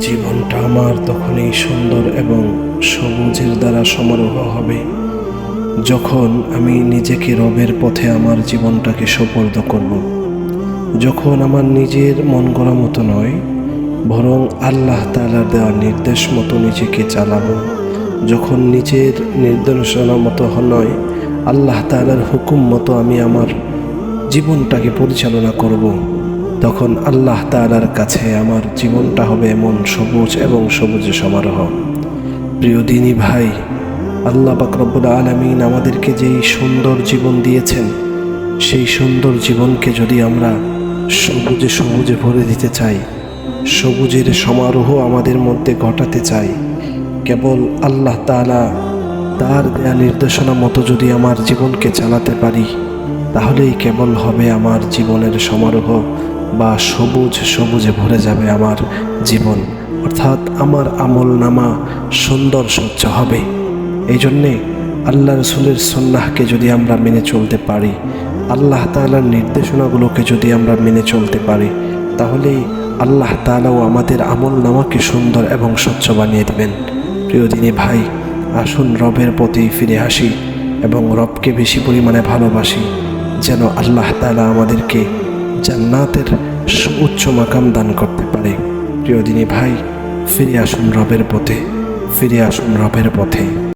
জীবনটা আমার তখনই সুন্দর এবং সবুজের দ্বারা সমারোহ হবে। যখন আমি নিজেকে রবের পথে আমার জীবনটাকে সোপর্দ করব, যখন আমার নিজের মন গড়া মতো নয়, বরং আল্লাহ তালার দেওয়া নির্দেশ মতো নিজেকে চালাবো। যখন নিজের নির্দেশনা মতো নয়, আল্লাহ তালার হুকুম মতো আমি আমার জীবনটাকে পরিচালনা করব। তখন আল্লাহ তালার কাছে আমার জীবনটা হবে এমন সবুজ এবং সবুজে সমারোহ। প্রিয় দিনী ভাই, আল্লাহ বাকরবুল আলমিন আমাদেরকে যেই সুন্দর জীবন দিয়েছেন, সেই সুন্দর জীবনকে যদি আমরা সবুজে সবুজে ভরে দিতে চাই, সবুজের সমারোহ আমাদের মধ্যে ঘটাতে চাই, কেবল আল্লাহ তালা তার দেয়া নির্দেশনা মতো যদি আমার জীবনকে চালাতে পারি, তাহলেই কেবল হবে আমার জীবনের সমারোহ। বা সবুজ সবুজে ভরে যাবে আমার জীবন। অর্থাৎ আমার আমল নামা সুন্দর স্বচ্ছ হবে। এই জন্যে আল্লাহ রসুলের সন্ন্যাহকে যদি আমরা মেনে চলতে পারি, আল্লাহ তালার নির্দেশনাগুলোকে যদি আমরা মেনে চলতে পারি, তাহলেই আল্লাহ তালাও আমাদের আমল নামাকে সুন্দর এবং স্বচ্ছ বানিয়ে দেবেন। প্রিয় দিনী ভাই, আসুন রবের প্রতি ফিরে আসি এবং রবকে বেশি পরিমাণে ভালোবাসি, যেন আল্লাহ তালা আমাদেরকে জান্নাতের উচ্চ মাকাম দান করতে পারে। প্রিয় দিনী ভাই, ফিরে আসুন রবের পথে, ফিরে আসুন রবের পথে।